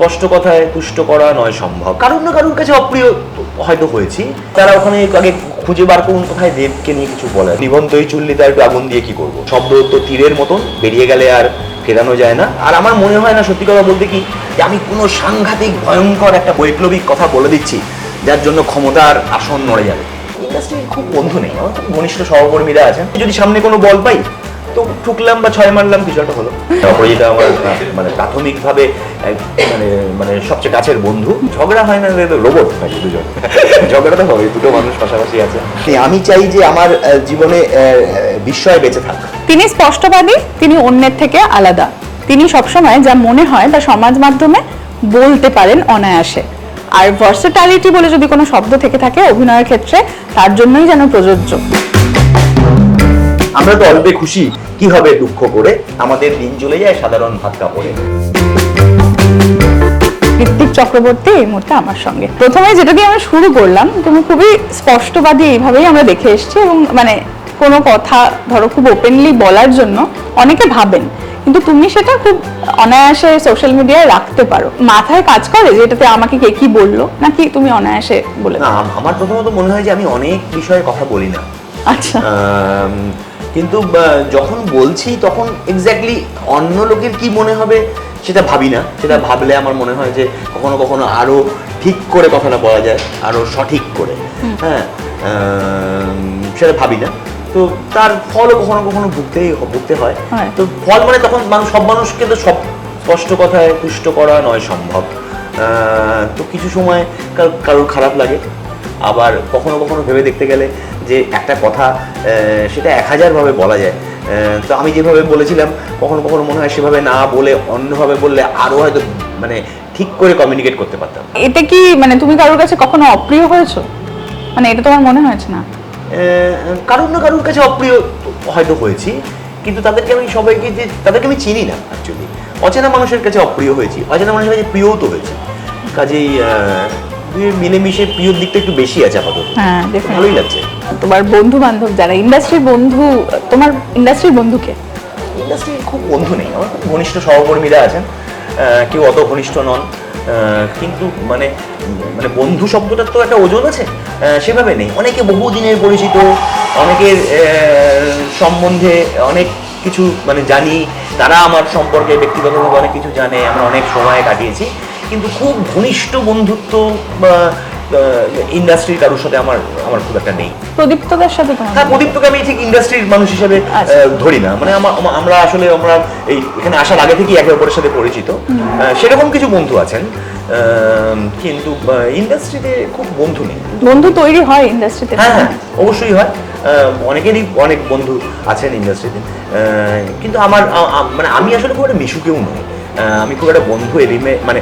স্পষ্ট কথায় তুষ্ট করা নয় সম্ভব। কারুর না কারুর কাছে অপ্রিয় হয়তো হয়েছি। তারা ওখানে আগে খুঁজে বার করুন, কোথায় দেবকে নিয়ে কিছু বলে নিবন্ধ এই চুল্লিতে একটু আগুন দিয়ে কি করব? শব্দ তো তীরের মতন বেরিয়ে গেলে আর ফেরানো যায় না। আর আমার মনে হয় না, সত্যি কথা বলতে কি, যে আমি কোনো সাংঘাতিক ভয়ঙ্কর একটা বৈপ্লবিক কথা বলে দিচ্ছি, যার জন্য ক্ষমতার আসন নড়ে যাবে। ইন্ডাস্ট্রির খুব বন্ধু নেই, আমার খুব ঘনিষ্ঠ সহকর্মীরা আছেন। যদি সামনে কোনো বল পাই তো ঠুকলাম বা ছয় মারলাম কিছু একটা হলো। অপরাজিতা আমার মানে প্রাথমিকভাবে মানে মানে সবচেয়ে কাছের বন্ধু। ঝগড়া হয় না রোবট নাকি দুজন। ঝগড়া তো হবে দুটো মানুষ পাশাপাশি আছে। আমি চাই যে আমার জীবনে বিস্ময় বেঁচে থাক। তিনি স্পষ্টবাদী তিনি অন্যের থেকে আলাদা। তিনি সবসময় যা মনে হয় তা সমাজ মাধ্যমে বলতে পারেন অনায়াসে। আর ভার্সেটালিটি বলে যদি কোনো শব্দ থেকে থাকে অভিনয়ের ক্ষেত্রে তার জন্যই যেন প্রযোজ্য। আমরা তো অল্পে খুশি। কি হবে দুঃখ করে? আমাদের দিন চলে যায় সাধারণ ভাত কাপড়ে। ঋত্বিক চক্রবর্তী এই মুহূর্তে আমার সঙ্গে। প্রথমে যেটা দিয়ে আমরা শুরু করলাম তুমি খুবই স্পষ্টবাদী এইভাবেই আমরা দেখে এসেছি এবং মানে কোনো কথা ধরো খুব ওপেনলি বলার জন্য অনেকে ভাবেন। কিন্তু তুমি সেটা খুব অনায়াসে সোশ্যাল মিডিয়ায় রাখতে পারো। মাথায় কাজ করে যে এটাতে আমাকে কে কি বলল নাকি তুমি অনায়াসে বলে না আমার প্রথমত মনে হয় যে আমি অনেক বিষয়ে কথা বলি না। আচ্ছা। কিন্তু যখন বলছি তখন এক্স্যাক্টলি অন্য লোকের কি মনে হবে সেটা ভাবি না। সেটা ভাবলে আমার মনে হয় যে কখনো কখনো আরও ঠিক করে কথাটা বলা যায় আরও সঠিক করে। হ্যাঁ সেটা ভাবি না। তো তার ফলও কখনো কখনো ভুগতেই ভুগতে হয়। হয়। তো ফল মানে তখন মানুষ সব মানুষকে তো সব স্পষ্ট কথায় তুষ্ট করা নয় সম্ভব। আহ, তো কিছু সময় কার- কারোর খারাপ লাগে। আবার কখনো কখনো ভেবে দেখতে গেলে যে একটা কথা সেটা এক হাজারভাবে বলা যায়। তো আমি যেভাবে বলেছিলাম কখনো কখনো মনে হয় সেভাবে না বলে অন্যভাবে বললে আরও হয়তো মানে ঠিক করে কমিউনিকেট করতে পারতাম। এটা কি মানে তুমি কারোর কাছে কখনো অপ্রিয় হয়েছো? মানে এটা তোমার মনে হয়েছে না? কারুর না কারুর কাছে অপ্রিয় হয়তো হয়েছি কিন্তু তাদেরকে আমি সবাইকে যে তাদেরকে আমি চিনি না অ্যাকচুয়ালি অচেনা মানুষের কাছে অপ্রিয় হয়েছি অচেনা মানুষের কাছে প্রিয়ও তো হয়েছে। কাজেই মিলেমিশে প্রিয়র দিকটা একটু বেশি আছে আপাতত। হ্যাঁ ভালোই লাগছে। তোমার বন্ধু বান্ধব যারা ইন্ডাস্ট্রির বন্ধু তোমার ইন্ডাস্ট্রির বন্ধুকে ইন্ডাস্ট্রির খুব বন্ধু নেই। আমার খুব ঘনিষ্ঠ সহকর্মীরা আছেন। কেউ অত ঘনিষ্ঠ নন। কিন্তু মানে মানে বন্ধু শব্দটার তো একটা ওজন আছে। সেভাবে নেই। অনেকে বহুদিনের পরিচিত অনেকের সম্বন্ধে অনেক কিছু মানে জানি। তারা আমার সম্পর্কে ব্যক্তিগতভাবে অনেক কিছু জানে। আমরা অনেক সময় কাটিয়েছি। কিন্তু খুব ঘনিষ্ঠ বন্ধুত্ব বা ইন্ডাস্ট্রির কারোর সাথে আমার আমার খুব একটা নেই। প্রদীপ্তদের সাথে হ্যাঁ প্রদীপ্তকে আমি ঠিক ইন্ডাস্ট্রির মানুষ হিসেবে আচ্ছা। ধরি না। মানে আমা- আমা- আমরা আসলে আমরা এই এখানে আসার আগে থেকেই একে অপরের সাথে পরিচিত। সেরকম কিছু বন্ধু আছেন। কিন্তু ইন্ডাস্ট্রিতে খুব বন্ধু নেই। বন্ধু তৈরি হয় ইন্ডাস্ট্রিতে হ্যাঁ হ্যাঁ অবশ্যই হয়। অনেকেরই অনেক বন্ধু আছেন ইন্ডাস্ট্রিতে কিন্তু আমার মানে আমি আসলে খুব একটা মিশুকেও নই। আহ, আমি খুব একটা বন্ধু এরিমে মানে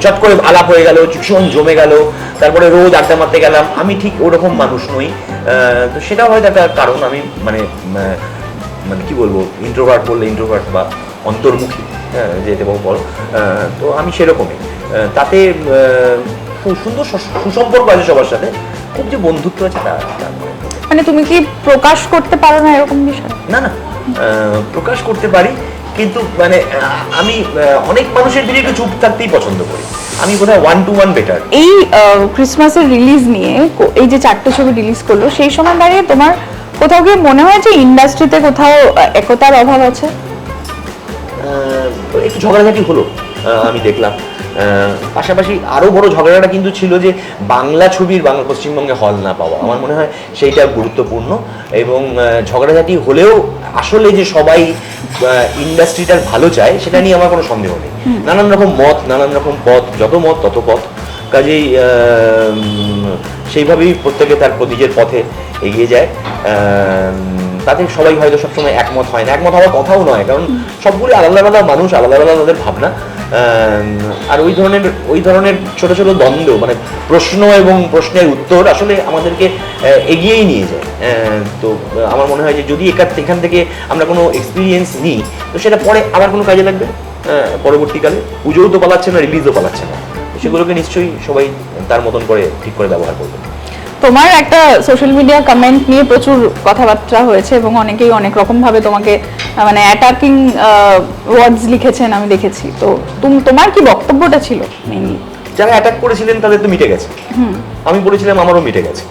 চট করে আলাপ হয়ে গেল ভীষণ জমে গেল তারপরে রোজ আড্ডা মারতে গেলাম। আমি ঠিক ওরকম মানুষ নই। তো সেটা হয়তো একটা কারণ আমি মানে মানে কি বলব ইন্ট্রোভার্ট বললে ইন্ট্রোভার্ট বা অন্তর্মুখী হ্যাঁ যেতে বলো। তো আমি সেরকমই। তাতে খুব সুন্দর সুসম্পর্ক আছে সবার সাথে। খুব যে বন্ধুত্ব আছে তা মানে তুমি কি প্রকাশ করতে পারো না এরকম বিষয়? না না। আহ, প্রকাশ করতে পারি কিন্তু মানে আমি অনেক মানুষের ভিড়ে একটু চুপ থাকতেই পছন্দ করি। আমি বোধহয় ওয়ান টু ওয়ান বেটার এই ক্রিসমাসের রিলিজ নিয়ে এই যে চারটে ছবি রিলিজ করল সেই সময় দাঁড়িয়ে তোমার কোথাও গিয়ে মনে হয় যে ইন্ডাস্ট্রিতে কোথাও একতার অভাব আছে? একটু ঝগড়াঝাটি হলো আমি দেখলাম। পাশাপাশি আরও বড় ঝগড়াটা কিন্তু ছিল যে বাংলা ছবির বাংলা পশ্চিমবঙ্গে হল না পাওয়া। আমার মনে হয় সেইটা গুরুত্বপূর্ণ এবং ঝগড়াঝাটি হলেও আসলে যে সবাই ইন্ডাস্ট্রিটার ভালো চায় সেটা নিয়ে আমার কোনো সন্দেহ নেই। নানান রকম মত নানান রকম পথ যত মত তত পথ। কাজেই সেইভাবেই প্রত্যেকে তার নিজের পথে এগিয়ে যায়। তাতে সবাই হয়তো সবসময় একমত হয় না। একমত হওয়ার কথাও নয়, কারণ সবগুলি আলাদা আলাদা মানুষ, আলাদা আলাদা তাদের ভাবনা। আর ওই ধরনের ওই ধরনের ছোট ছোট দ্বন্দ্ব মানে প্রশ্ন এবং প্রশ্নের উত্তর আসলে আমাদেরকে এগিয়েই নিয়ে যায়। তো আমার মনে হয় যে যদি এখান এখান থেকে আমরা কোনো এক্সপিরিয়েন্স নিই, তো সেটা পরে আবার কোনো কাজে লাগবে? পরবর্তীকালে। পুজোও তো পালাচ্ছে না রিলিজও পালাচ্ছে না। সেগুলোকে নিশ্চয়ই সবাই তার মতন করে ঠিক করে ব্যবহার করবে। তোমার একটা সোশ্যাল মিডিয়া কমেন্ট নিয়ে প্রচুর কথাবার্তা হয়েছে এবং অনেকেই অনেক রকম ভাবে তোমাকে মানে অ্যাটাকিং ওয়ার্ডস লিখেছেন আমি দেখেছি। তো তুমি তোমার কি বক্তব্যটা ছিল মেইনলি যারা অ্যাটাক করেছিলেন তাদের তো মিটে গেছে। আমি বলেছিলাম আমারও মিটে গেছে।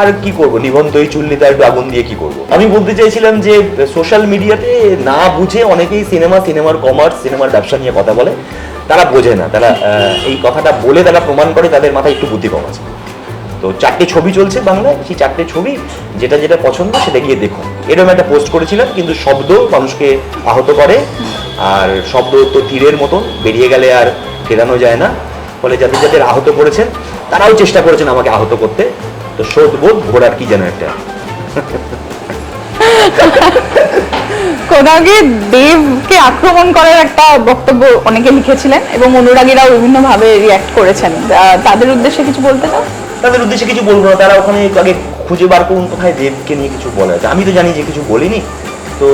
আর কি করব? নিবন্ধ এই চুল্লিতে একটু আগুন দিয়ে কি করব? আমি বলতে চাইছিলাম যে সোশ্যাল মিডিয়াতে না বুঝে অনেকেই সিনেমা সিনেমার কমার্স সিনেমার ব্যবসা নিয়ে কথা বলে। তারা বোঝে না। তারা এই কথাটা বলে তারা প্রমাণ করে তাদের মাথায় একটু বুদ্ধি কম আছে। তো চারটে ছবি চলছে বাংলায়। সেই চারটে ছবি যেটা যেটা পছন্দ সেটা গিয়ে দেখুন। এরকম একটা পোস্ট করেছিলাম, কিন্তু শব্দ মানুষকে আহত করে। আর শব্দ তো তীরের মতন। বেরিয়ে গেলে আর ফেরানো যায় না। ফলে যাদের যাদের আহত করেছেন তারাও চেষ্টা করেছেন আমাকে আহত করতে। তো শোধবোধ ঘোড়ার কি যেন একটা। কোথাও দেবকে আক্রমণ করার একটা বক্তব্য অনেকে লিখেছিলেন এবং অনুরাগীরাও বিভিন্নভাবে রিয়াক্ট করেছেন। তাদের উদ্দেশ্যে কিছু বলতে চাও? তাদের উদ্দেশ্যে কিছু বলব না। তারা ওখানে আগে খুঁজে বার করুন। কোথায় দেবকে নিয়ে কিছু বলা আছে? আমি তো জানি যে কিছু বলিনি। তো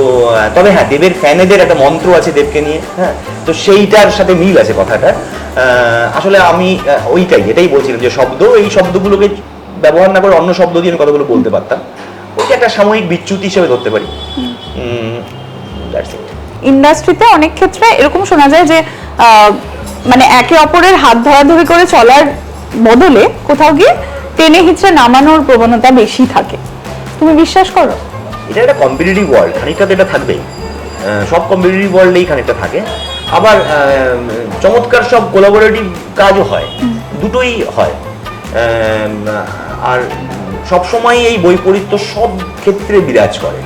তবে হ্যাঁ দেবের ফ্যানেদের একটা মন্ত্র আছে দেবকে নিয়ে হ্যাঁ তো সেইটার সাথে মিল আছে কথাটা। আসলে আমি ওইটাই এটাই বলছিলাম যে শব্দ এই শব্দগুলোকে ব্যবহার না করে অন্য শব্দ দিয়ে আমি কথাগুলো বলতে পারতাম। ওইটা একটা সাময়িক বিচ্যুতি হিসেবে ধরতে পারি। ইন্ডাস্ট্রিতে অনেক ক্ষেত্রে এরকম শোনা যায় যে আহ, মানে একে অপরের হাত ধরাধরি করে চলার বদলে কোথাও গিয়ে টেনে হিচড়ে নামানোর প্রবণতা বেশি থাকে। তুমি বিশ্বাস করো? এটা একটা কম্পিটিটিভ ওয়ার্ল্ড খানিকটা তো এটা থাকবেই। সব কম্পিটিটিভ ওয়ার্ল্ডেই খানিকটা থাকে। আবার চমৎকার সব কোলাবোরেটিভ কাজও হয়। দুটোই হয়। আর সবসময় এই বৈপরীত্য সব ক্ষেত্রে বিরাজ করে।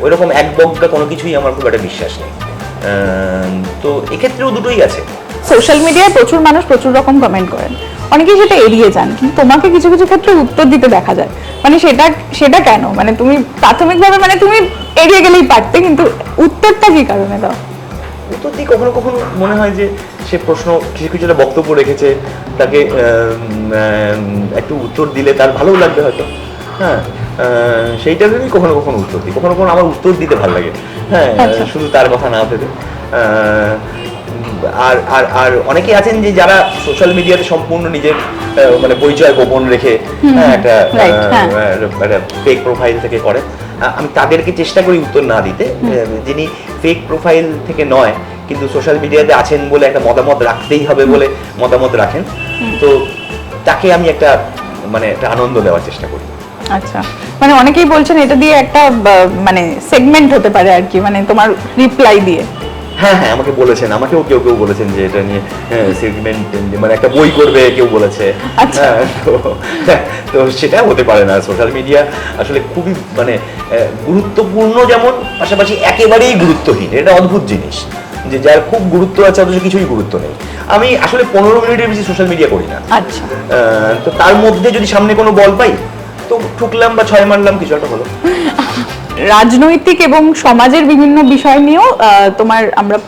ওইরকম এক বজ্ঞা কোনো কিছুই আমার খুব একটা বিশ্বাস নেই। তো এক্ষেত্রেও দুটোই আছে। সোশ্যাল মিডিয়ায় প্রচুর মানুষ প্রচুর রকম কমেন্ট করেন। অনেকেই সেটা এড়িয়ে যান কিন্তু তোমাকে কিছু কিছু ক্ষেত্রে উত্তর দিতে দেখা যায়। মানে সেটা সেটা কেন? মানে তুমি প্রাথমিকভাবে মানে তুমি এড়িয়ে গেলেই পারতে কিন্তু উত্তরটা কি কারণে দাও? উত্তর দিয়ে কখনো কখনো মনে হয় যে সে প্রশ্ন কিছু কিছু বক্তব্য রেখেছে তাকে একটু উত্তর দিলে তার ভালোও লাগবে হয়তো। হ্যাঁ সেইটা ভেবেই কখনো কখনো উত্তর দিই। কখনো কখনো আমার উত্তর দিতে ভালো লাগে। হ্যাঁ আচ্ছা। শুধু তার কথা না ভেবে। আর আর আর অনেকে আছেন যে যারা সোশ্যাল মিডিয়াতে সম্পূর্ণ নিজের মানে পরিচয় গোপন রেখে হ্যাঁ, একটা হ্যাঁ। ফেক প্রোফাইল থেকে করে। আমি তাদেরকে চেষ্টা করি উত্তর না দিতে। যিনি ফেক প্রোফাইল থেকে নয় কিন্তু সোশ্যাল মিডিয়াতে আছেন বলে একটা মতামত রাখতেই হবে বলে মতামত রাখেন। তো তাকে আমি একটা মানে একটা আনন্দ দেওয়ার চেষ্টা করি। আচ্ছা। মানে অনেকেই বলছেন এটা দিয়ে একটা মানে সেগমেন্ট হতে পারে আর কি মানে তোমার রিপ্লাই দিয়ে। হ্যাঁ হ্যাঁ আমাকে বলেছেন আমাকেও কেউ কেউ বলেছেন যে এটা নিয়ে সেগমেন্ট মানে একটা বই করবে কেউ বলেছে। আচ্ছা। হ্যাঁ, তো তো সেটা হতে পারে না। সোশ্যাল মিডিয়া আসলে খুবই মানে গুরুত্বপূর্ণ যেমন পাশাপাশি একেবারেই গুরুত্বহীন। এটা অদ্ভুত জিনিস যে যার খুব গুরুত্ব আছে অথচ কিছুই গুরুত্ব নেই। আমি আসলে পনেরো মিনিটের বেশি সোশ্যাল মিডিয়া করি না। আচ্ছা। আহ, তো তার মধ্যে যদি সামনে কোনো বল পাই তো ঠুকলাম বা ছয় মারলাম কিছু একটা হলো। রাজনৈতিক এবং সমাজের বিভিন্ন বিষয় নিয়েও তোমার আমরা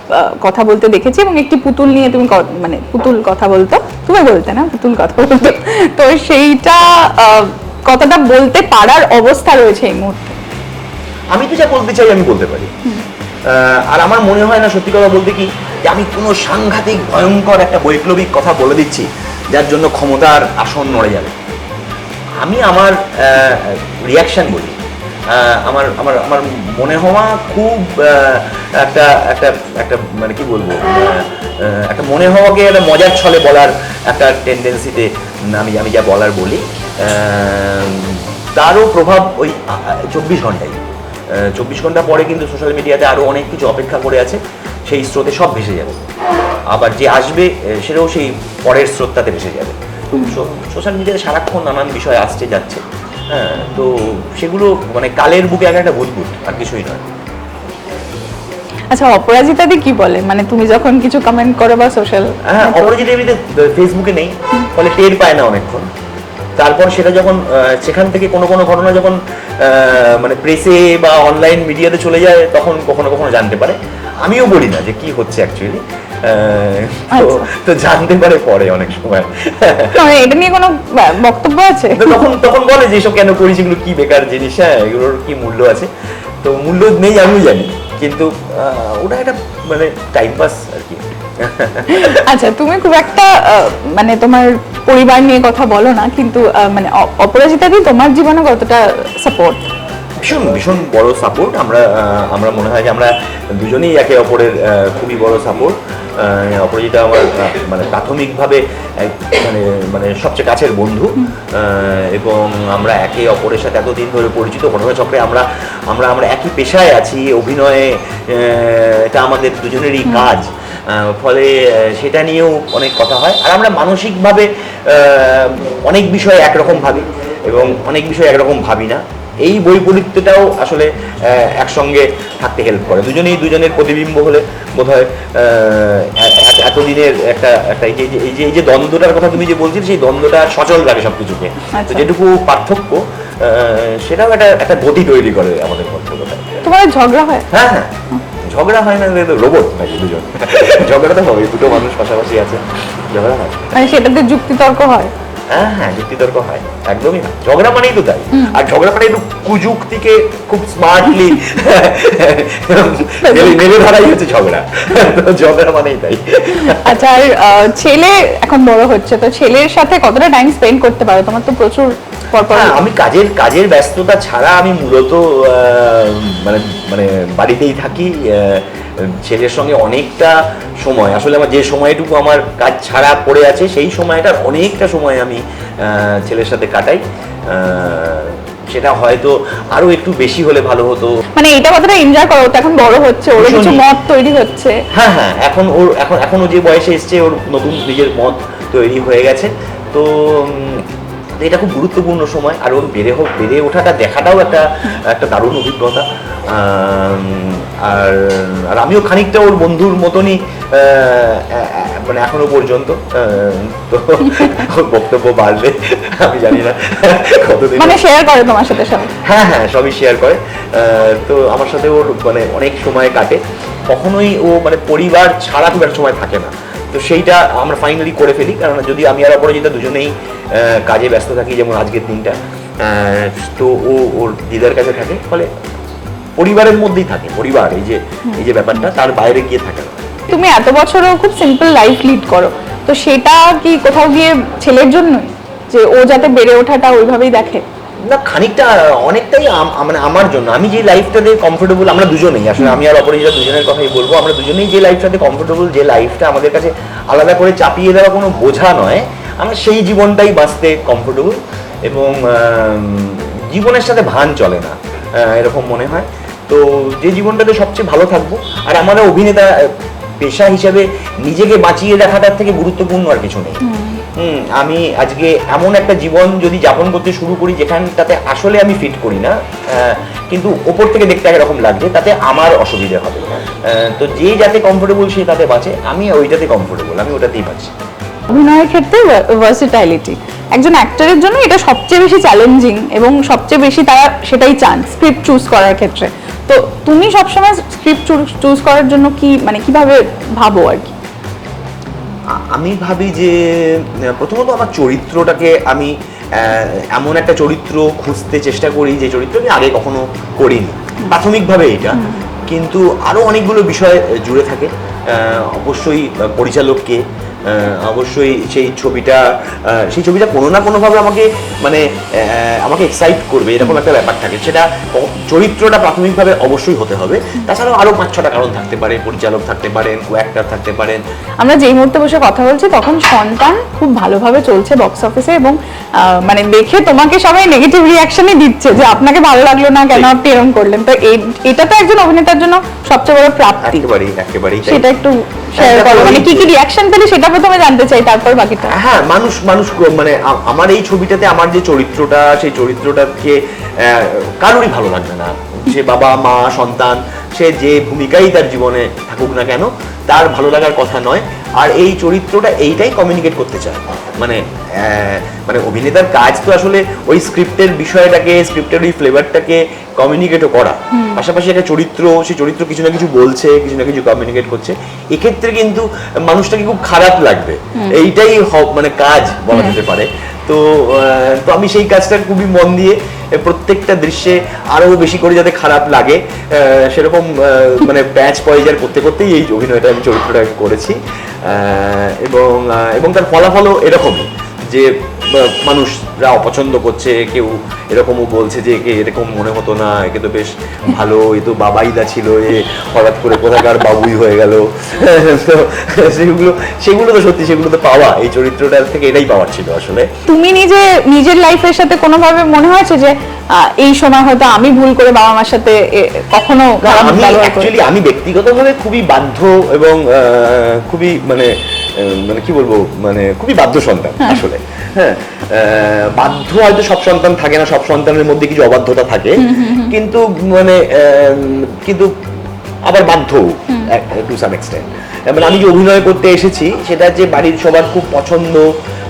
কথা বলতে দেখেছি এবং একটি পুতুল নিয়ে তুমি মানে পুতুল কথা বলতো। তুমি বলতে না পুতুল কথা বলতো। তো সেইটা কথাটা বলতে পারার অবস্থা রয়েছে এই মুহূর্তে। আমি তো যা বলতে চাই আমি বলতে পারি। আর আমার মনে হয় না সত্যি কথা বলতে কি যে আমি কোনো সাংঘাতিক ভয়ঙ্কর একটা বৈপ্লবিক কথা বলে দিচ্ছি যার জন্য ক্ষমতার আসন নড়ে যাবে। আমি আমার রিয়াকশন বলি। আমার আমার আমার মনে হওয়া খুব একটা একটা একটা মানে কি বলব একটা মনে হওয়াকে একটা মজার ছলে বলার একটা টেন্ডেন্সিতে আমি আমি যা বলার বলি। তারও প্রভাব ওই চব্বিশ ঘন্টায় চব্বিশ ঘণ্টা পরে কিন্তু সোশ্যাল মিডিয়াতে আরও অনেক কিছু অপেক্ষা করে আছে, সেই স্রোতে সব ভেসে যাবে। আবার যে আসবে সেটাও সেই পরের স্রোতটাতে ভেসে যাবে। সোশ্যাল মিডিয়াতে সারাক্ষণ নানান বিষয় আসছে, যাচ্ছে। হ্যাঁ তো সেগুলো মানে কালের বুকে এক একটা বুদবুদ আর কিছুই নয়। আচ্ছা অপরাজিতা অপরাজিতাদি কি বলে? মানে তুমি যখন কিছু কমেন্ট করো বা সোশ্যাল হ্যাঁ অপরাজিত এমনিতে ফেসবুকে নেই ফলে টের পায় না অনেকক্ষণ। তারপর সেটা যখন সেখান থেকে কোনো কোনো ঘটনা যখন মানে প্রেসে বা অনলাইন মিডিয়াতে চলে যায় তখন কখনো কখনো জানতে পারে। আমিও বলি না যে কি হচ্ছে অ্যাকচুয়ালি তো আচ্ছা। জানতে পারে পরে অনেক সময়। মানে এটা নিয়ে কোনো বক্তব্য আছে? তো তখন তখন বলে যে এসব কেন করিস এগুলো কি বেকার জিনিস হ্যাঁ এগুলোর কি মূল্য আছে? তো মূল্য নেই আমিও জানি। কিন্তু ওটা একটা মানে টাইম পাস আর কি। আচ্ছা তুমি খুব একটা মানে তোমার পরিবার নিয়ে কথা বলো না কিন্তু মানে অ- অপরাজিতাদি তোমার জীবনে কতটা সাপোর্ট ভীষণ ভীষণ বড় সাপোর্ট আমরা আমরা মনে হয় যে আমরা দুজনেই একে অপরের খুবই বড় সাপোর্ট অপরাজিতা আমার মানে প্রাথমিকভাবে মানে মানে সবচেয়ে কাছের বন্ধু। এবং আমরা একে অপরের সাথে এতদিন ধরে পরিচিত ঘটনা চক্রে আমরা আমরা আমরা একই পেশায় আছি অভিনয়ে এটা আমাদের দুজনেরই কাজ। ফলে সেটা নিয়েও অনেক কথা হয়। আর আমরা মানসিকভাবে অনেক বিষয়ে একরকম ভাবি। এবং অনেক বিষয়ে একরকম ভাবি না। এই বৈপরীত্যটাও আসলে একসঙ্গে থাকতে হেল্প করে। দুজনেই দুজনের প্রতিবিম্ব হলে বোধ হয় এতদিনের একটা একটা এই যে এই যে- এই যে দ্বন্দ্বটার কথা তুমি যে বলছিলে সেই দ্বন্দ্বটা সচল রাখে সব কিছুকে আচ্ছা। যেটুকু পার্থক্য সেটাও একটা একটা গতি তৈরি করে আমাদের মধ্যে তোমার ঝগড়া হয়? হ্যাঁ হ্যাঁ। ঝগড়া হয় না রোবট নাকি দুজন? ঝগড়া তো হবে দুটো মানুষ পাশাপাশি আছে। ঝগড়া হয়। মানে সেটাতে যুক্তিতর্ক হয়? হ্যাঁ হ্যাঁ যুক্তিতর্ক হয় একদমই না ঝগড়া মানেই তো তাই। আর ঝগড়া মানে একটু কুযুক্তিকে খুব স্মার্টলি নেমে ধরাই হচ্ছে ঝগড়া। ঝগড়া মানেই তাই। আচ্ছা আর ছেলে এখন বড় হচ্ছে তো ছেলের সাথে কতটা টাইম স্পেন্ড করতে পারো? তোমার তো প্রচুর হ্যাঁ, আমি কাজের কাজের ব্যস্ততা ছাড়া আমি মূলত আহ, মানে মানে বাড়িতেই থাকি আহ, ছেলের সঙ্গে অনেকটা সময় আসলে আমার যে সময়টুকু আমার কাজ ছাড়া পড়ে আছে সেই সময়টার অনেকটা সময় আমি ছেলের সাথে কাটাই। সেটা হয়তো আরও একটু বেশি হলে ভালো হতো। মানে এটা কতটা এনজয় করো তো এখন বড় হচ্ছে ওর কিছু। মত তৈরি হচ্ছে। হ্যাঁ হ্যাঁ এখন ওর এখন এখনও যে বয়সে এসছে ওর নতুন নিজের মত তৈরি হয়ে গেছে। তো তো এটা খুব গুরুত্বপূর্ণ সময় আর ওর বেড়ে হোক বেড়ে ওঠাটা দেখাটাও একটা একটা দারুণ অভিজ্ঞতা। আর আর আমিও খানিকটা ওর বন্ধুর মতনই মানে এখনও পর্যন্ত তো বক্তব্য বাড়লে আমি জানি না কতদিন। মানে শেয়ার করে তোমার সাথে সব? হ্যাঁ হ্যাঁ সবই শেয়ার করে। আহ, তো আমার সাথে ওর মানে অনেক সময় কাটে। কখনোই ও মানে পরিবার ছাড়া খুব একটা সময় থাকে না। তো সেইটা আমরা ফাইনালি করে ফেলি কারণ যদি আমি আর অপরাজিতা দুজনেই কাজে ব্যস্ত থাকি যেমন আজকের দিনটা তো ও ওর দিদার কাছে থাকে ফলে পরিবারের মধ্যেই থাকে পরিবার এই যে এই যে ব্যাপারটা তার বাইরে গিয়ে থাকে না। তুমি এত বছরও খুব সিম্পল লাইফ লিড করো তো সেটা কি কোথাও গিয়ে ছেলের জন্যই? যে ও যাতে বেড়ে ওঠাটা ওইভাবেই দেখে? না, খানিকটা, অনেকটাই মানে আমার জন্য। আমি যে লাইফটাতে কমফোর্টেবল আমরা দুজনেই, আসলে আমি আর অপরাজিতা দুজনের কথাই বলব, আমরা দুজনেই যে লাইফটাতে কমফোর্টেবল যে লাইফটা আমাদের কাছে আলাদা করে চাপিয়ে দেওয়া কোনো বোঝা নয়, আমরা সেই জীবনটাই বাঁচতে কমফোর্টেবল এবং জীবনের সাথে ভান চলে না এরকম মনে হয়। তো যে জীবনটাতে সবচেয়ে ভালো থাকব, আর আমাদের অভিনেতা পেশা হিসেবে নিজেকে বাঁচিয়ে রাখাটার থেকে গুরুত্বপূর্ণ আর কিছু নেই। হুম, আমি আজকে এমন একটা জীবন যদি যাপন করতে শুরু করি যেখানটাতে আসলে আমি ফিট করি না কিন্তু ওপর থেকে দেখতে একরকম লাগছে তাতে আমার অসুবিধে হবে। তো যে যাতে কমফোর্টেবল সে তাতে বাঁচে আমি ওইটাতে কমফোর্টেবল আমি ওটাতেই বাঁচি। অভিনয়ের ক্ষেত্রে ভার্সিটাইলিটি একজন অ্যাক্টরের জন্য এটা সবচেয়ে বেশি চ্যালেঞ্জিং এবং সবচেয়ে বেশি তারা সেটাই চান স্ক্রিপ্ট চুজ করার ক্ষেত্রে। তো তুমি সবসময় স্ক্রিপ্ট চুজ করার জন্য কি মানে কীভাবে ভাবো আর কি? আমি ভাবি যে প্রথমত আমার চরিত্রটাকে আমি এমন একটা চরিত্র খুঁজতে চেষ্টা করি যে চরিত্র আমি আগে কখনো করিনি। প্রাথমিকভাবে এটা। কিন্তু আরও অনেকগুলো বিষয় জুড়ে থাকে। অবশ্যই পরিচালককে অবশ্যই সেই ছবিটা সেই ছবিটা কোনো না কোনোভাবে আমাকে মানে আমাকে এক্সাইট করবে এরকম একটা ব্যাপার থাকে। সেটা চরিত্রটা প্রাথমিকভাবে অবশ্যই হতে হবে। তাছাড়াও আরও পাঁচ ছটা কারণ থাকতে পারে পরিচালক থাকতে পারেন কো অ্যাক্টার থাকতে পারেন। আমরা যেই মুহূর্তে বসে কথা বলছি তখন সন্তান খুব ভালোভাবে চলছে বক্স অফিসে এবং মানে দেখে তোমাকে সবাই নেগেটিভ রিয়াকশনই দিচ্ছে যে আপনাকে ভালো লাগল না কেন আপনি এরকম করলেন। তো এটা তো একজন অভিনেতার জন্য সবচেয়ে বড় প্রাপ্তি। একেবারেই একেবারেই সেটা একটু শেয়ার করো মানে কি কি রিয়াকশন পেলে সেটা প্রথমে জানতে চাই তারপর বাকিটা। হ্যাঁ মানুষ মানুষ মানে আমার এই ছবিটাতে আমার যে চরিত্রটা সেই চরিত্রটাকে আহ, কারোরই ভালো লাগবে না। সে বাবা মা সন্তান সে যে ভূমিকাই তার জীবনে থাকুক না কেন তার ভালো লাগার কথা নয়। আর এই চরিত্রটা এইটাই কমিউনিকেট করতে চায়। মানে মানে অভিনেতার কাজ তো আসলে ওই স্ক্রিপ্টের বিষয়টাকে স্ক্রিপ্টের ওই ফ্লেভারটাকে কমিউনিকেটও করা। পাশাপাশি একটা চরিত্র সেই চরিত্র কিছু না কিছু বলছে কিছু না কিছু কমিউনিকেট করছে। এক্ষেত্রে কিন্তু মানুষটাকে খুব খারাপ লাগবে। এইটাই হ- মানে কাজ বলা যেতে পারে। তো তো আমি সেই কাজটা খুবই মন দিয়ে প্রত্যেকটা দৃশ্যে আরও বেশি করে যাতে খারাপ লাগে সেরকম মানে ব্যাচ পয়জার করতে করতেই এই অভিনয়টা আমি চরিত্রটা করেছি। এবং এবং তার ফলাফলও এরকমই যে মানুষরা অপছন্দ করছে কেউ এরকমও বলছে যে একে এরকম মনে হতো না একে তো বেশ ভালো এ তো বাবাইদা ছিল এ হঠাৎ করে কোথাকার বাবুই হয়ে গেল। তো সেগুলো সেগুলো তো সত্যি সেগুলো তো পাওয়া। এই চরিত্রটার থেকে এটাই পাওয়ার ছিল আসলে। তুমি নিজে নিজের লাইফের সাথে কোনোভাবে মনে হয়েছে যে এই সময় হয়তো আমি ভুল করে বাবা মার সাথে কখনো আমি ব্যক্তিগতভাবে খুবই বাধ্য এবং আহ, খুবই মানে মানে কি বলব মানে খুবই বাধ্য সন্তান আসলে। হ্যাঁ বাধ্য হয়তো সব সন্তান থাকে না সব সন্তানের মধ্যে কিছু অবাধ্যতা থাকে। কিন্তু মানে কিন্তু আবার বাধ্য টু সাম এক্সটেন্ট মানে আমি যে অভিনয় করতে এসেছি সেটা যে বাড়ির সবার খুব পছন্দ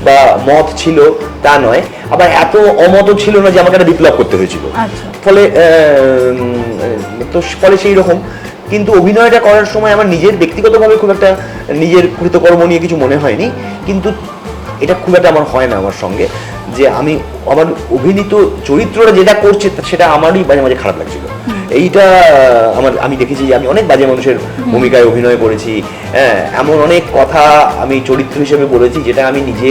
বা মত ছিল তা নয়। আবার এত অমত ছিল না যে আমাকে একটা বিপ্লব করতে হয়েছিল। আচ্ছা। ফলে আহ, তো ফলে সেই রকম। কিন্তু অভিনয়টা করার সময় আমার নিজের ব্যক্তিগতভাবে খুব একটা নিজের কৃতকর্ম নিয়ে কিছু মনে হয়নি। কিন্তু এটা খুব একটা আমার হয় না আমার সঙ্গে। যে আমি আমার অভিনীত চরিত্রটা যেটা করছে সেটা আমারই মাঝে মাঝে খারাপ লাগছিল। এইটা আমার আমি দেখেছি যে আমি অনেক বাজে মানুষের ভূমিকায় অভিনয় করেছি। হ্যাঁ এমন অনেক কথা আমি চরিত্র হিসেবে বলেছি যেটা আমি নিজে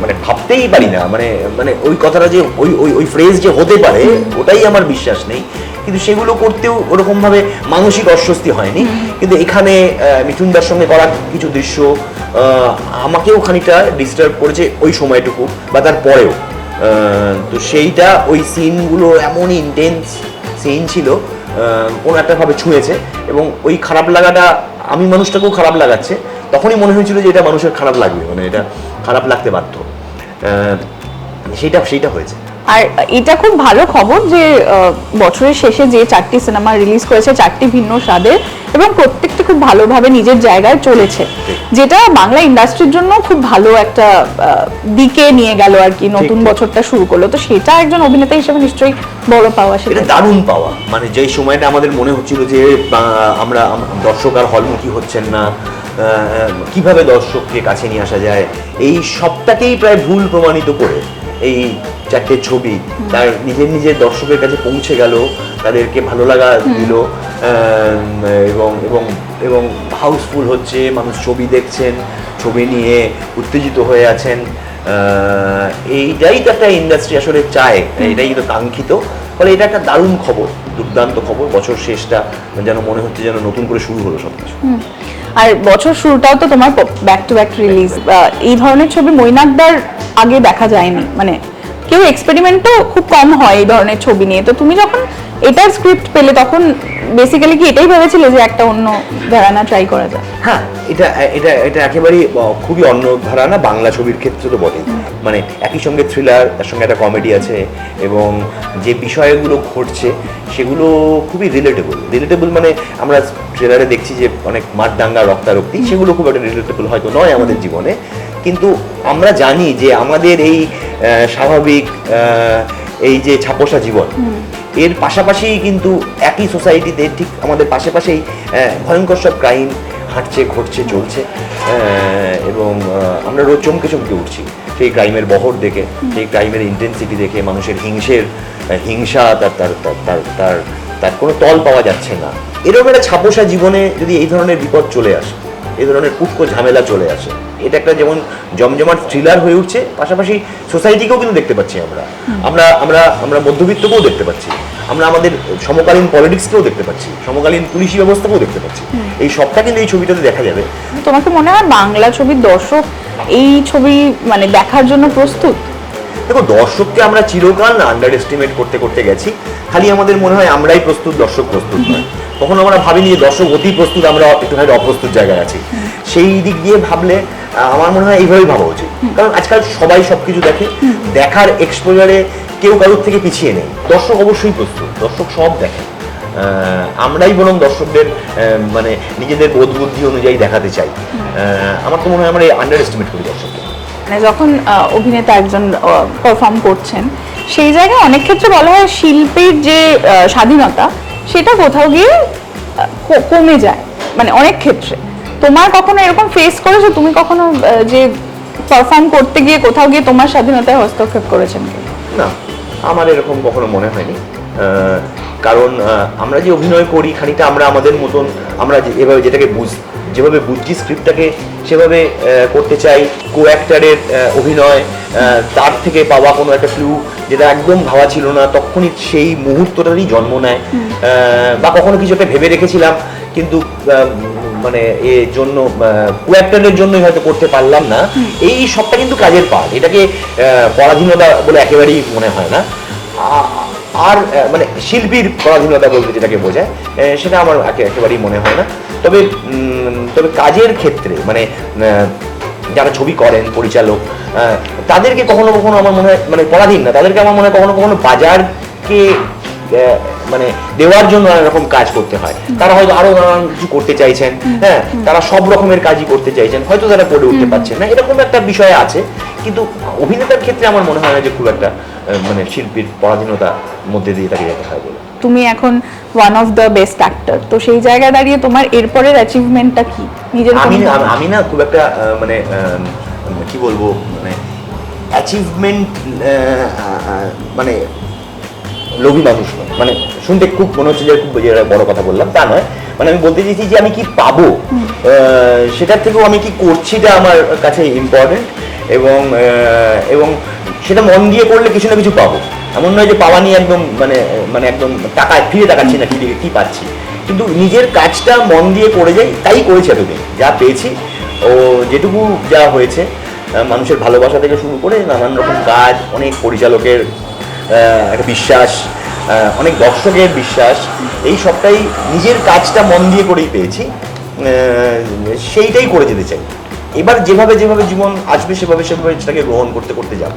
মানে ভাবতেই পারি না। মানে মানে ওই কথাটা যে ওই ওই ওই ফ্রেজ যে হতে পারে ওটাই আমার বিশ্বাস নেই। কিন্তু সেগুলো করতেও ওরকমভাবে মানসিক অস্বস্তি হয়নি। কিন্তু এখানে মিঠুনদার সঙ্গে করা কিছু দৃশ্য আমাকেও খানিকটা ডিস্টার্ব করেছে ওই সময়টুকু বা তার পরেও। তো সেইটা ওই সিনগুলো এমনই ইন্টেন্স সিন ছিল কোনো একটাভাবে ছুঁয়েছে এবং ওই খারাপ লাগাটা আমি মানুষটাকেও খারাপ লাগাচ্ছে। তখনই মনে হয়েছিল যে এটা মানুষের খারাপ লাগবে মানে এটা খারাপ লাগতে বাধ্য। সেইটা সেইটা হয়েছে। আর এটা খুব ভালো খবর যে বছরের শেষে যে চারটি সিনেমা রিলিজ করেছে চারটি ভিন্ন স্বাদের এবং প্রত্যেকটি খুব ভালোভাবে নিজের জায়গায় চলেছে। যেটা বাংলা ইন্ডাস্ট্রির জন্য খুব ভালো একটা দিকে নিয়ে গেল আর কি নতুন বছরটা শুরু করল। তো সেটা একজন অভিনেতা হিসেবে নিশ্চয়ই বড় পাওয়া সেটা। দারুণ পাওয়া। মানে যেই সময়টা আমাদের মনে হচ্ছিল যে আমরা দর্শক আর হলমুখী হচ্ছেন না কীভাবে দর্শককে কাছে নিয়ে আসা যায় এই সবটাকেই প্রায় ভুল প্রমাণিত করে এই চারটে ছবি। তার নিজের নিজের দর্শকের কাছে পৌঁছে গেল তাদেরকে ভালো লাগা দিল এবং এবং এবং হাউসফুল হচ্ছে মানুষ ছবি দেখছেন ছবি নিয়ে উত্তেজিত হয়ে আছেন। এইটাই তো একটা ইন্ডাস্ট্রি আসলে চায় এটাই কিন্তু কাঙ্ক্ষিত। ফলে এটা একটা দারুণ খবর দুর্দান্ত খবর বছর শেষটা যেন মনে হচ্ছে যেন নতুন করে শুরু হলো সবকিছু। আর বছর শুরুটাও তো তোমার ব্যাক টু ব্যাক রিলিজ এই ধরনের ছবি মৈনাকদার আগে দেখা যায়নি মানে কেউ এক্সপেরিমেন্টও খুব কম হয় এই ধরনের ছবি নিয়ে। তো তুমি যখন এটার স্ক্রিপ্ট পেলে তখন বেসিক্যালি কি এটাই ভেবেছিলে যে একটা অন্য ঘরানা ট্রাই করা যায়? হ্যাঁ এটা এটা এটা একেবারেই খুবই অন্য ধারণা বাংলা ছবির ক্ষেত্রে তো বটেই। মানে একই সঙ্গে থ্রিলার তার সঙ্গে একটা কমেডি আছে এবং যে বিষয়গুলো ঘটছে সেগুলো খুবই রিলেটেবল রিলেটেবল মানে আমরা ট্রেলারে দেখছি যে অনেক মারদাঙ্গা রক্তারক্তি সেগুলো খুব একটা রিলেটেবল হয়তো নয় আমাদের জীবনে। কিন্তু আমরা জানি যে আমাদের এই স্বাভাবিক এই যে ছাপোষা জীবন এর পাশাপাশি কিন্তু একই সোসাইটিতে ঠিক আমাদের পাশে পাশেই ভয়ঙ্কর সব ক্রাইম হাঁটছে ঘটছে চলছে এবং আমরা রোজ চমকে চমকে উঠছি সেই ক্রাইমের বহর দেখে সেই ক্রাইমের ইন্টেন্সিটি দেখে মানুষের হিংসের হিংসা তার তার তার তার তার তার কোনো তল পাওয়া যাচ্ছে না। এরকম একটা ছাপোষা জীবনে যদি এই ধরনের বিপদ চলে আসে এই ধরনের কুটকো ঝামেলা চলে আসে। এটা একটা যেমন জমজমাট থ্রিলার হয়ে উঠছে পাশাপাশি সোসাইটিকেও কিন্তু দেখতে পাচ্ছি আমরা। আমরা আমরা আমরা মধ্যবিত্তকেও দেখতে পাচ্ছি। আমরা আমাদের সমকালীন পলিটিক্সকেও দেখতে পাচ্ছি। সমকালীন পুলিশি ব্যবস্থাকেও দেখতে পাচ্ছি। এই সবটা কিন্তু এই ছবিটাতে দেখা যাবে। তোমাকে মনে হয় বাংলা ছবির দর্শক এই ছবি মানে দেখার জন্য প্রস্তুত? দেখো দর্শককে আমরা চিরকাল আন্ডার এস্টিমেট করতে করতে গেছি। খালি আমাদের মনে হয় আমরাই প্রস্তুত দর্শক প্রস্তুত নয়। কখনো আমরা ভাবিনি যে দর্শক অতি প্রস্তুত, আমরা একটু হয়তো অপ্রস্তুত জায়গায় আছি। সেই দিক দিয়ে ভাবলে আমার মনে হয় এইভাবেই ভাবা উচিত। কারণ আজকাল সবাই সবকিছু দেখে, দেখার এক্সপোজারে কেউ কারোর থেকে পিছিয়ে নেই। দর্শক অবশ্যই প্রস্তুত, দর্শক সব দেখে। আমরাই বরং দর্শকদের মানে নিজেদের বোধ বুদ্ধি অনুযায়ী দেখাতে চাই। আমার তো মনে হয় আমরা আন্ডার এস্টিমেট করি দর্শককে। মানে যখন অভিনেতা একজন পারফর্ম করছেন, সেই জায়গায় অনেক ক্ষেত্রে বলা হয় শিল্পীর যে স্বাধীনতা সেটা কোথাও গিয়ে কমে যায় মানে অনেক ক্ষেত্রে। তোমার কখনো এরকম ফেস করেছ? তুমি কখনো যে পারফর্ম করতে গিয়ে কোথাও গিয়ে তোমার স্বাধীনতায় হস্তক্ষেপ করেছেন না, আমার এরকম কখনো মনে হয়নি। কারণ আমরা যে অভিনয় করি, খানিকটা আমরা আমাদের মতন, আমরা এভাবে যেটাকে বুঝ যেভাবে বুদ্ধি স্ক্রিপ্টটাকে সেভাবে করতে চাই কো অ্যাক্টারের অভিনয় তার থেকে পাওয়া কোনো একটা ক্লু যেটা একদম ভাবা ছিল না তখনই সেই মুহূর্তটারই জন্ম নেয়। বা কখনো কিছু একটা ভেবে রেখেছিলাম কিন্তু মানে এর জন্য কো অ্যাক্টারের জন্যই হয়তো করতে পারলাম না। এই সবটা কিন্তু কাজের পাল এটাকে পরাধীনতা বলে একেবারেই মনে হয় না। আর মানে শিল্পীর পরাধীনতা বলতে যেটাকে বোঝায় সেটা আমার একেবারেই মনে হয় না। তবে তবে কাজের ক্ষেত্রে মানে যারা ছবি করেন পরিচালক তাদেরকে কখনো কখনো আমার মনে হয় মানে পরাধীন না তাদেরকে আমার মনে হয় কখনো কখনো বাজারকে মানে দেওয়ার জন্য নানা রকম কাজ করতে হয়। তারা হয়তো আরও নানান কিছু করতে চাইছেন হ্যাঁ তারা সব রকমের কাজই করতে চাইছেন হয়তো তারা করে উঠতে পারছেন না এরকম একটা বিষয় আছে। কিন্তু অভিনেতার ক্ষেত্রে আমার মনে হয় না যে খুব একটা মানে শিল্পীর পরাধীনতার মধ্যে দিয়ে তাকে যেতে হয় বলে। তুমি এখন one of the best actor তো সেই জায়গায় দাঁড়িয়ে তোমার এরপরের অ্যাচিভমেন্টটা কি? নিজের আমি আমি- না খুব একটা মানে কি বলব মানে অ্যাচিভমেন্ট মানে লোভী মানুষ নয়। মানে শুনতে খুব মনে হচ্ছে যে খুব বড় কথা বললাম তা নয়। মানে আমি বলতে চাইছি যে আমি কি পাবো? সেটার থেকেও আমি কি করছিটা আমার কাছে ইম্পর্টেন্ট এবং এবং সেটা মন দিয়ে করলে কিছু না কিছু পাবো। এমন নয় যে পাওয়া নিয়ে একদম মানে মানে একদম টাকা ফিরে তাকাচ্ছি না কি কি পাচ্ছি। কিন্তু নিজের কাজটা মন দিয়ে করে যাই, তাই করেছি এতদিন। যা পেয়েছি, ও যেটুকু যা হয়েছে মানুষের ভালোবাসা থেকে শুরু করে নানান রকম কাজ, অনেক পরিচালকের একটা বিশ্বাস অনেক দর্শকের বিশ্বাস, এই সবটাই নিজের কাজটা মন দিয়ে করেই পেয়েছি সেইটাই করে যেতে চাই। এবার যেভাবে যেভাবে জীবন আসবে, সেভাবে সেভাবে সেটাকে গ্রহণ করতে করতে যাব।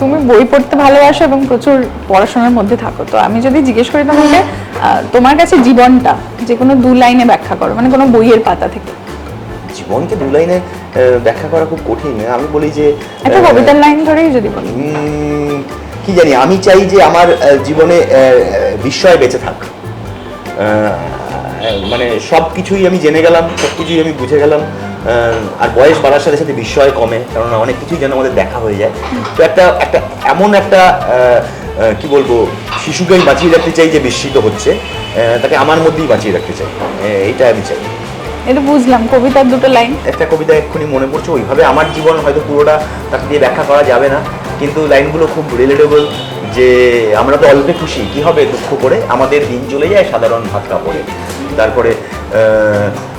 তুমি বই পড়তে ভালোবাসো এবং প্রচুর পড়াশোনার মধ্যে থাকো। তো আমি যদি জিজ্ঞেস করি তোমাকে তোমার কাছে জীবনটা যে কোনো দু লাইনে ব্যাখ্যা করো মানে কোনো বইয়ের পাতা থেকে। জীবনকে দু লাইনে ব্যাখ্যা করা খুব কঠিন। আমি বলি যে একটা কবিতার লাইন ধরেই যদি বলো। কি জানি আমি চাই যে আমার জীবনে বিস্ময় বেঁচে থাক। মানে সব কিছুই আমি জেনে গেলাম সব কিছুই আমি বুঝে গেলাম। আর বয়স বাড়ার সাথে সাথে বিস্ময় কমে কারণ অনেক কিছুই যেন আমাদের দেখা হয়ে যায়। তো একটা একটা এমন একটা কি বলব শিশুকে আমি বাঁচিয়ে রাখতে চাই যে বিস্মিত হচ্ছে। তাকে আমার মধ্যেই বাঁচিয়ে রাখতে চাই। এইটা আমি চাই। এটা বুঝলাম কবিতার দুটো লাইন। একটা কবিতা এক্ষুনি মনে পড়ছে ওইভাবে আমার জীবন হয়তো পুরোটা তাকে দিয়ে ব্যাখ্যা করা যাবে না কিন্তু লাইনগুলো খুব রিলেটেবল যে আমরা তো অল্পে খুশি কি হবে দুঃখ করে? আমাদের দিন চলে যায় সাধারণ ভাত কাপড়ে। তারপরে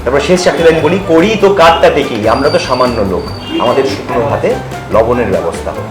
তারপরে শেষ চাকরি লাইন বলি, করি তো কাঠটা দেখি আমরা তো সামান্য লোক। আমাদের শুকনো হাতে লবণের ব্যবস্থা হোক